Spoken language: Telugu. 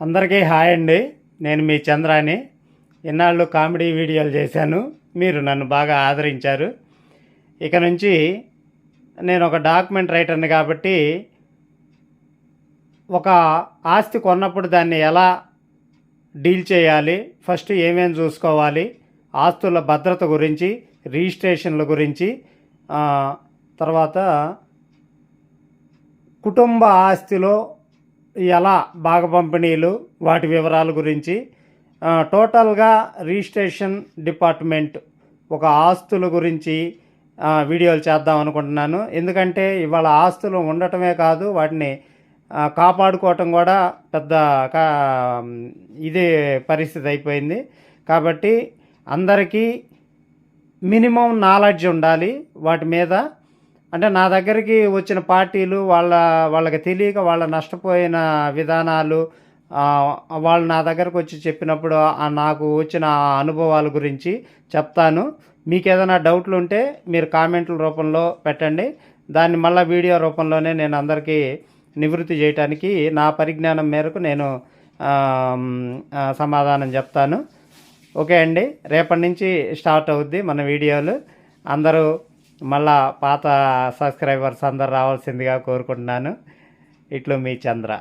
అందరికీ హాయ్ అండి. నేను మీ చంద్రాని ఇన్నాళ్ళు కామెడీ వీడియోలు చేశాను. మీరు నన్ను బాగా ఆదరించారు. ఇక నుంచి నేను ఒక డాక్యుమెంట్ రైటర్ని కాబట్టి ఒక ఆస్తి కొన్నప్పుడు దాన్ని ఎలా డీల్ చేయాలి ఫస్ట్ ఏమేమి చూసుకోవాలి ఆస్తుల భద్రత గురించి రిజిస్ట్రేషన్ల గురించి తర్వాత కుటుంబ ఆస్తిలో ఎలా భాగ పంపిణీలు వాటి వివరాల గురించి టోటల్గా రిజిస్ట్రేషన్ డిపార్ట్మెంట్ ఒక ఆస్తుల గురించి వీడియోలు చేద్దాం అనుకుంటున్నాను. ఎందుకంటే ఇవాళ ఆస్తులు ఉండటమే కాదు వాటిని కాపాడుకోవటం కూడా పెద్ద కా ఇదే పరిస్థితి అయిపోయింది. కాబట్టి అందరికీ మినిమం నాలెడ్జ్ ఉండాలి వాటి మీద అంటే నా దగ్గరికి వచ్చిన పార్టీలు వాళ్ళ వాళ్ళకి తెలియక వాళ్ళ నష్టపోయిన విధానాలు వాళ్ళు నా దగ్గరకు వచ్చి చెప్పినప్పుడు నాకు వచ్చిన అనుభవాల గురించి చెప్తాను. మీకు ఏదైనా డౌట్లు ఉంటే మీరు కామెంట్ల రూపంలో పెట్టండి. దాన్ని మళ్ళీ వీడియో రూపంలోనే నేను అందరికీ నివృత్తి చేయడానికి నా పరిజ్ఞానం మేరకు నేను సమాధానం చెప్తాను. ఓకే అండి. రేపటి నుంచి స్టార్ట్ అవుద్ది మన వీడియోలు. అందరూ మళ్ళా పాత సబ్స్క్రైబర్స్ అందరు రావాల్సిందిగా కోరుకుంటున్నాను. ఇట్లు మీ చంద్ర.